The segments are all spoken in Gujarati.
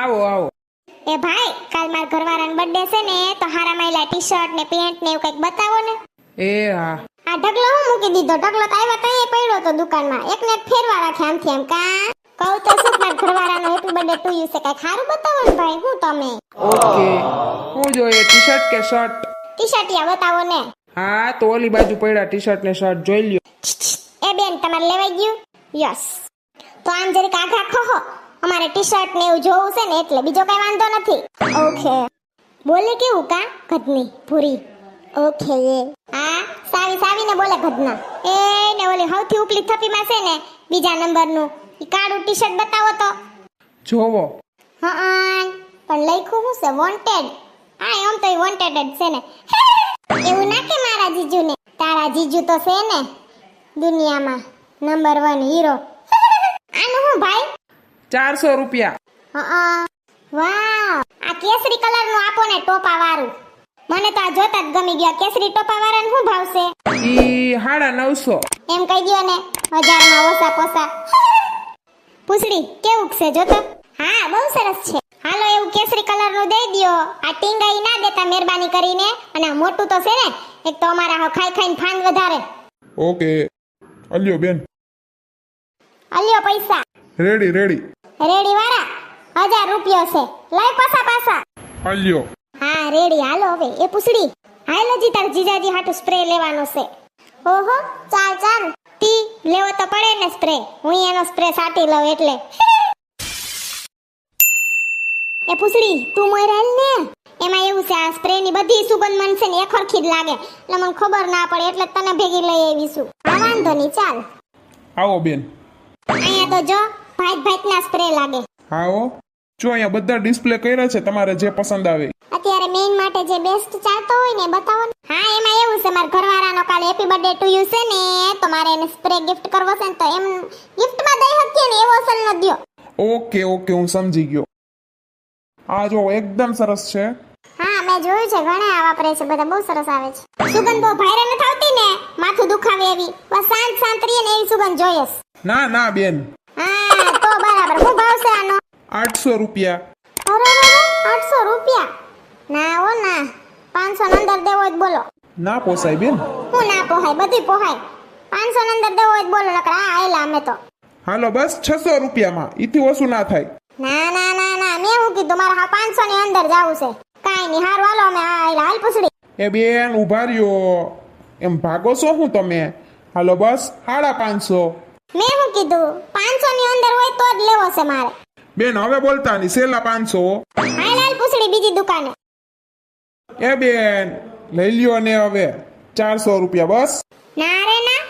આવો આવો. એ ભાઈ કાલ માર ઘરવાળાનો બર્થડે છે ને તો હારા માયલા ટી શર્ટ ને પેન્ટ ને એવું કંઈક બતાવો ને. એ હા. આ ઢગલો હું મૂકી દીધો? ઢગલો તો આવ્યા તઈ પડ્યો તો દુકાનમાં. એક ને એક ફેરવા રાખે આમથી આમ કા. કહું તો શું મારા ઘરવાળાનો હેપી બર્થડે ટુ યુ છે? કઈ ખારું બતાવો ને ભાઈ હું તમે? ઓકે હું જોઈએ ટી શર્ટ કે શર્ટ ટી શર્ટિયા બતાવો ને. હા તો ઓલી બાજુ પડ્યા ટી શર્ટ ને શર્ટ જોઈ લ્યો. એ બેન તમારે લેવાઈ ગયું? યસ. તો આમ જરીક આઘા ખોહો. અમારે ટી શર્ટ ને એવું જોવું છે ને એટલે બીજો કઈ વાંધો નથી. ઓકે બોલે કેવું કા? ઘટની ભૂરી. ઓકે હા સાવી સાવીને બોલે ઘટના એ ને ઓલી સૌથી ઉપલી થપીમાં છે ને બીજા નંબરનું. ઈ કાળું ટી શર્ટ બતાવો તો. જોવો. હા પણ લખ્યું શું છે? વોન્ટેડ હા એમ તો વોન્ટેડ જ છે ને. એવું ના કે મારા જીજુને? તારા જીજુ તો છે ને દુનિયામાં નંબર વન હીરો હું ચારસો રૂપિયા. હા આ કેસરી કલરનું આપો ને ટોપા વાળું મને તો આ જોતા જ ગમી ગયા. કેસરી ટોપા વાળાનું શું ભાવશે? ઈ હાડા નવસો. એમ કહી દો ને હજારમાં ઓસા પોસા. પૂછડી કેવું છે જોતો? હા બહુ સરસ છે. હાલો એવું કેસરી કલરનું દઈ દ્યો. આ ટીંગાઈ ના દેતા મહેરબાની કરીને. અને આ મોટું તો છે ને એક તો અમારા ખાઈ ખાઈને ફાન વધારે. ઓકે. અલ્યો બેન. અલ્યો પૈસા. Ready ready. રેડી વાળા? હજાર રૂપિયો છે. લઈ પાછા પાછા. હાલ્યો. હા રેડી. હાલો હવે એ પૂછડી. હાલ હજી તાર જીજાજી હાટુ સ્પ્રે લેવાનો છે. ઓહો ચાલ ચાલ. તી લેવો તો પડે ને સ્પ્રે હું એનો સ્પ્રે સાટી લઉં એટલે. એ પૂછડી તું મોય ને? એમાં એવું છે આ સ્પ્રે ની બધી સુગંધ મન છે ને એ ખરખી જ લાગે. એટલે મને ખબર ના પડે એટલે તને ભેગી લઈ આવીશું હા વાંધો નહીં ચાલ. આવો બેન. અહીંયા તો જો ભાઈટ ભાઈટ ના સ્પ્રે લાગે આવો જો અહીંયા બધા ડિસ્પ્લે કર્યા છે તમારે જે પસંદ આવે. અત્યારે મેઇન માટે જે બેસ્ટ ચાલતો હોય ને બતાવો ને. હા એમાં એવું છે મારા ઘરવાળાનો કાલે હેપી બર્થડે ટુ યુ છે ને તો મારે એને સ્પ્રે ગિફ્ટ કરવો છે ને તો એમ ગિફ્ટમાં દઈ શકીએ ને એવો અસલ ન દ્યો. ઓકે ઓકે હું સમજી ગયો. આ જો એકદમ સરસ છે. હા મેં જોયું છે ઘણા આ વાપરે છે બધા બહુ સરસ આવે છે. સુગંધ બહુ ભાઈરે નથી આવતી ને માથું દુખાવે એવી. બસ શાંત શાંત રહીએ ને એવી સુગંધ જોઈએ ના ના બેન. હા ભાવ છે આનો આઠસો રૂપિયા. અરે આઠસો રૂપિયા. ના ઓ ના. પાંચસો અંદર દેવો જ બોલો. ના પોસાય બેન. હું ના પોહાય બધી પોહાય. પાંચસો અંદર દેવો જ બોલો નકર આ આયલા અમે તો. હાલો બસ છસો રૂપિયામાં. ઈથી ઓછું ના થાય. ના ના ના ના. મેં હું કીધું મારે હા પાંચસો ની અંદર જાવું છે. કાંઈ નહીં હારું હાલો અમે આ આયલા. હાલ પૂછડી. એ બેન ઊભા રહ્યો. એમ ભાગો છો હું તમે? હાલો બસ સાડા પાંચસો. મેં હું કીધું? પાંચસો ની અંદર હોય તો જ લેવો છે મારે. બેન હવે બોલતા ની સેલા પાંચસો. હાલ લાલ પૂછડી બીજી દુકાને. એ બેન લઈ લ્યો ને હવે. 400 રૂપિયા બસ. ના રે ના.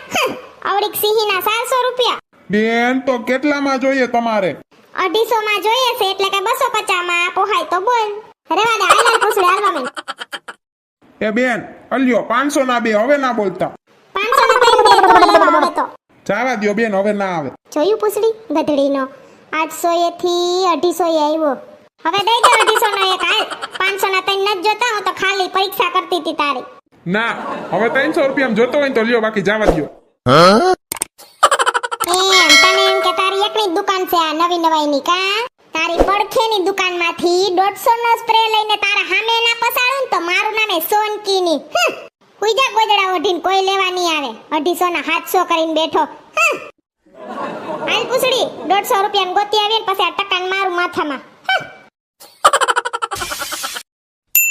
આવડીક સિંહીના 400 રૂપિયા. બેન તો કેટલામાં જોઈએ તમારે? 250 માં જોઈએ છે એટલે કે બસો પચાસમાં પોહાય તો બોલ. રેવા દે હાલ લાલ પૂછડી હાલવા મેં એ બેન અલ્યો પાંચસો ના બે હવે ના બોલતા. પાંચસો ના બે હવે તો. જવા દ્યો બેન હવે ના આવે. જોયું પૂછડી? ગધડીનો. આઠસો એ થી અઢીસો એ આવ્યો. હવે દઈ દે અઢીસો નો એક. હાલ પાંચસો ના તઈ નથી જોતા હું તો ખાલી પરીક્ષા કરતી હતી તારી. ના હવે ત્રણસો રૂપિયા જોતો હોય તો લ્યો બાકી જવા દ્યો. એમ તને એમ કે તારી એકની દુકાન છે આ નવી નવાઈની કા? તારી પડખેની દુકાનમાંથી દોઢસો નો સ્પ્રે લઈને તારા હામે ના પસાડું ને તો મારું નામ સોનકીની. ગોદડા ઓઢીને કોઈ લેવા આવે. અઢીસો ના સાતસો કરીને બેઠો. હાલ પૂછડી, દોઢસો રૂપિયા ગોતી આવીને પછી આ ટકાન મારું માથામાં.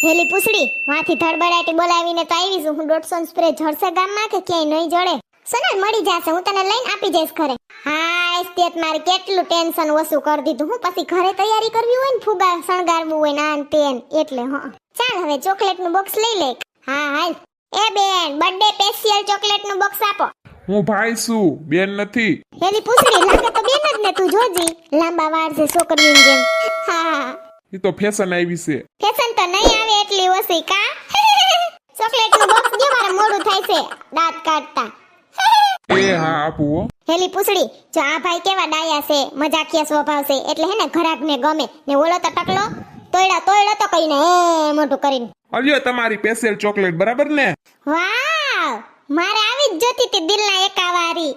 હેલી પૂછડી, વાથી ધડબડાટી બોલાવીને તો આવી છું હું દોઢસો સ્પ્રે જડશે ગામમાં કે ક્યાંય નહીં જડે? સોનલ મળી જશે, હું તને લઈને આપી જઈશ ઘરે. હા એસ્ટેટ મારે કેટલું ટેન્શન ઓછું કરી દીધું. હું પછી ઘરે તૈયારી કરવી હોય ને ફુગા શણગારવું હોય ને આ તેન, એટલે, હા. ચાલ હવે ચોકલેટનું બોક્સ લઈ લે. હા, હાલ. એ બેન બર્થડે સ્પેશિયલ ચોકલેટનું બોક્સ આપો. હું ભાઈ છું બેન નથી. એની પૂછડી લાગે તો બેન જ ને તું જોજી લાંબા વાળ છે છોકરીની જેમ. હા એ તો ફેશન આવી છે. ફેશન તો નહીં આવે એટલી ઓછી કા? ચોકલેટનું બોક્સ દે મારે મોડું થાય છે? દાંત કાઢતા. એ હા આપું હેલી પૂછડી જો આ ભાઈ કેવા ડાયા છે મજાકિયા સ્વભાવ છે એટલે હે ને ઘરાક ને ગમે. ને ઓલો તો ટકલો તોયડા તોયડા તો કહીને હે મોટું કરીને. અલ્યો તમારી સ્પેશિયલ ચોકલેટ બરાબર ને? વાવ! મારે આવી જ જોતી હતી દિલના એકાવારી.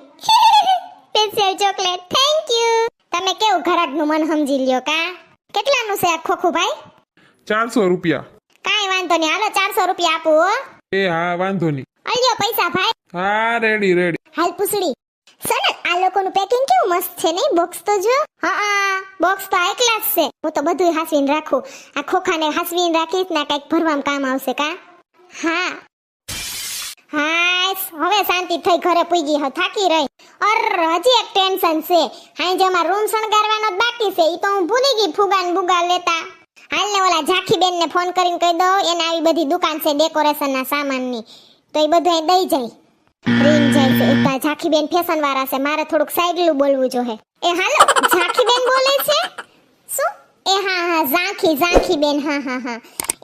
સ્પેશિયલ ચોકલેટ થેન્ક યુ તમે કેવું ઘરાકનું મન સમજી લ્યો કા? કેટલાનું છે આ ખોખું ભાઈ? ચારસો રૂપિયા. કાઈ વાંધો નહીં હાલો ચારસો રૂપિયા આપું હો. એ હા વાંધો નહીં. અલ્યો પૈસા ભાઈ. હા રેડી રેડી હાલ પૂછડી. સનલ આ લોકોનું પેકિંગ કેવું મસ્ત છે નહીં? બોક્સ તો જો હા બોક્સ તો હાઈ ક્લાસ છે. હું તો બધું હાસવીને રાખું. આ ખોખાને હાસવીને રાખીશ ને કંઈક ભરવામાં કામ આવશે કા? હા. હાસ, હવે શાંતિ થઈ, ઘરે પૂગી હ. થાકી રહી. અર, હજી એક ટેન્શન છે. હાઈ જે અમાર રૂમ શણગારવાનો જ બાકી છે, ઈ તો હું ભૂલી ગઈ ફુગા ને બુગા લેતા. હાલ ને ઓલા ઝાંખી બેન ને ફોન કરીને કહી દો એને આવી બધી દુકાન છે ડેકોરેશન ના સામાનની. તો એ બધું દઈ જાય. રીન જાય ઝાખી બેન ફેશન વાળા છે. મારે થોડુંક સાઈડલું બોલવું જોઈએ. એ હાલો ઝાખી બેન બોલે છે? શું? એ હા હા, ઝાંખી ઝાંખી બેન હા હા હા.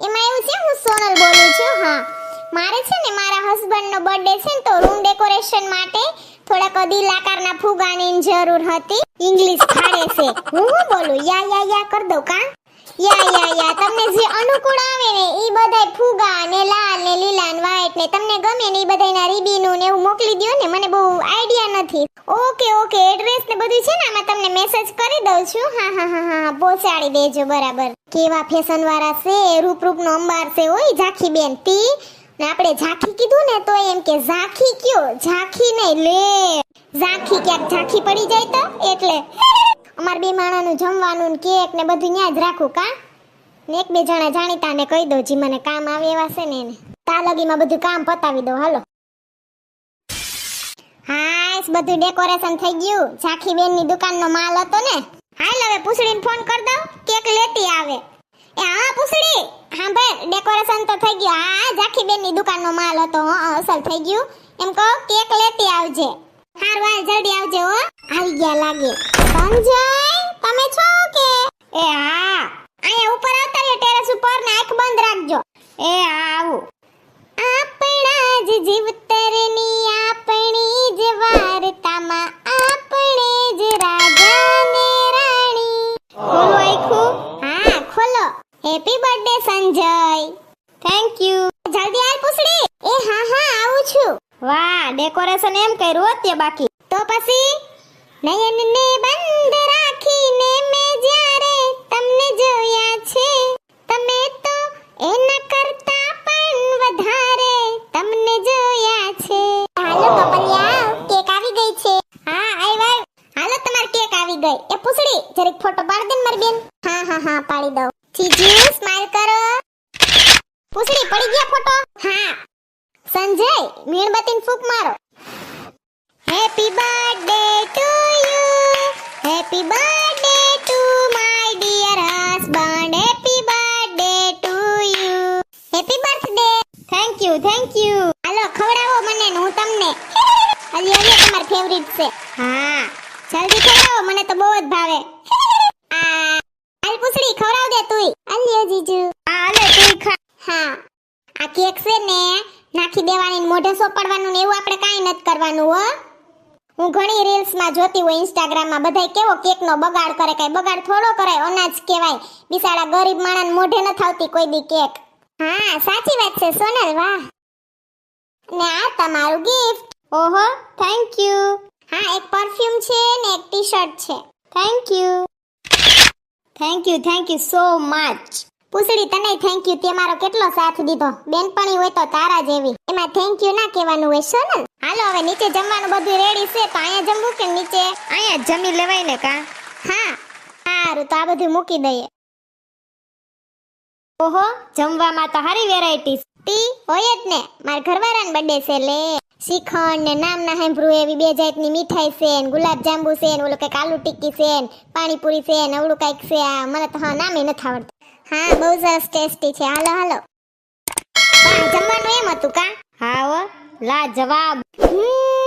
એમાં એવું છે, હું સોનલ બોલું છું, હા. મારે છે ને, મારા હસબન્ડનો બર્થડે છે ને, તો રૂમ ડેકોરેશન માટે થોડાક દિલ આકારના ફુગાની જરૂર હતી. ઇંગ્લિશ ખાડે છે. હું બોલું? યા યા યા, કર દઉં કા? યા. તમને જે અનુકૂળ આવે ને એ બધાય ફુગા ને લાલ ને લીલા ને વ્હાઈટ ને, તમને ગમે ને એ બધાયના રીબીનું ને એવું મોકલી દ્યો ને, મને બહુ આઈડિયા નથી. ઓકે ઓકે એડ્રેસ ને બધું છે ને, આમાં તમને મેસેજ કરી દઉં છું. હા હા હા હા પહોંચાડી દેજો, બરાબર. કેવા ફેશન વાળા છે રૂપ નો અંબાર છે, ઓય ઝાંખી બેન તી ને આપણે ઝાંખી કીધું ને, તો એમ કે ઝાંખી કયો? ઝાંખી નહીં, લે. ઝાંખી ક્યાંક ઝાંખી પડી જાય તો, એટલે. અમાર બે માણાનું જમવાનું કેક ને બધું ત્યાં જ રાખું, કા? ને એક બે જણા જાણીતા ને કહી દો જી મને કામ આવે એવા છે ને એને. તાલગીમાં બધું કામ પતાવી દો, હાલો. હાસ બધું ડેકોરેશન થઈ ગયું. ઝાંખી બેનની દુકાનનો માલ હતો ને. હાલ હવે પૂછડીને ફોન કર દઉં, કેક લેતી આવે. એ, હા, પૂછડી. હા, ભાઈ, ડેકોરેશન તો થઈ ગયું. હા, ઝાંખી બેનની દુકાનનો માલ હતો અસલ થઈ ગયું. એમ કહો, કેક લેતી આવજે. હાર વાર જલ્દી આવજે, હો. આવી ગયા લાગે. સંજય, તમે છો કે? એ, હા બર્થડે સંજય. થેન્ક યુ જલ્દી આલ પૂછડી. એ હા હા આવું છું. વાહ ડેકોરેશન એમ કર્યું હોત તે બાકી. તો પછી નયનને બંધ રાખીને મેં જ્યારે તમને જોયા છે તમે તો એના કરતા પણ વધારે તમને જોયા છે. હાલો કપલિયા કેક આવી ગઈ છે. હા આઈ વાય હાલો તમાર કેક આવી ગઈ. એ પૂછડી જરીક ફોટો પાડ દે ને મારી બેન હા હા હા પાડી દઉં ચીજુ સ્માઈલ કરો પૂછડી પડી ગયા ફોટો હા સંજય મીણબત્તીને ફૂંક મારો હેપી બર્થડે ટુ યુ મને તો બહુ જ ભાવે. આ હાલ પૂછડી ખવડાવ દે તુંય અલ્યો હા, આ કેક છે ને, નાખી દેવાની મોઢે સોપડવાનું ને એવું આપણે કઈ નથી કરવાનું, હો. હું ઘણી રીલ્સમાં જોતી હોય ઇન્સ્ટાગ્રામમાં બધાય કેવો કેકનો બગાડ કરે કાંઈ બગાડ થોડો કરાય અનાજ કહેવાય. બિસાડા ગરીબ માણસ મોઢે ન થાવતી કોઈ દી કેક હા સાચી વાત છે સોનલ વાહ. ને આ તમારું ગિફ્ટ ઓહો થેન્ક યુ હા એક પરફ્યુમ છે ને એક ટી શર્ટ છે. Thank you thank you thank you so much પૂછડી તને થેન્ક યુ તે મારો કેટલો સાથ દીધો. બેનપણી હોય તો તારા જેવી. એમાં થેન્ક યુ ના કહેવાનું હોય સોનલ હાલો હવે નીચે જમવાનું બધું રેડી છે તો અહીંયા જમવું કે નીચે? અહીંયા જમી લેવાય ને કા? હા સારું તો આ બધું મૂકી દઈએ. ઓહો જમવામાં તો હારી વેરાયટી ટી હોય જ ને. મારા ઘરવાળાને બર્થડે છે લે. શ્રીખંડ ને નામ ના સાંભળ્યું એવી બે જાતની મીઠાઈ છે ને ગુલાબ જાંબુ છે ને ઓલું કંઈક આલુ ટિક્કી છે ને પાણીપુરી છે ને અવળું કંઈક છે આ મને તો હા નામે નથી આવડતું. હા બહુ સરસ ટેસ્ટી છે. હાલો હાલો. વાહ જમવાનું એમ હતું કા? હા હો. લા જવાબ. દેખા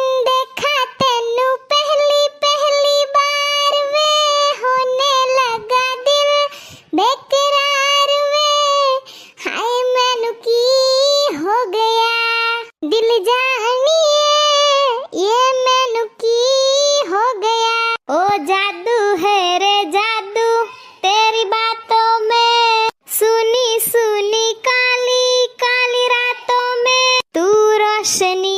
listening.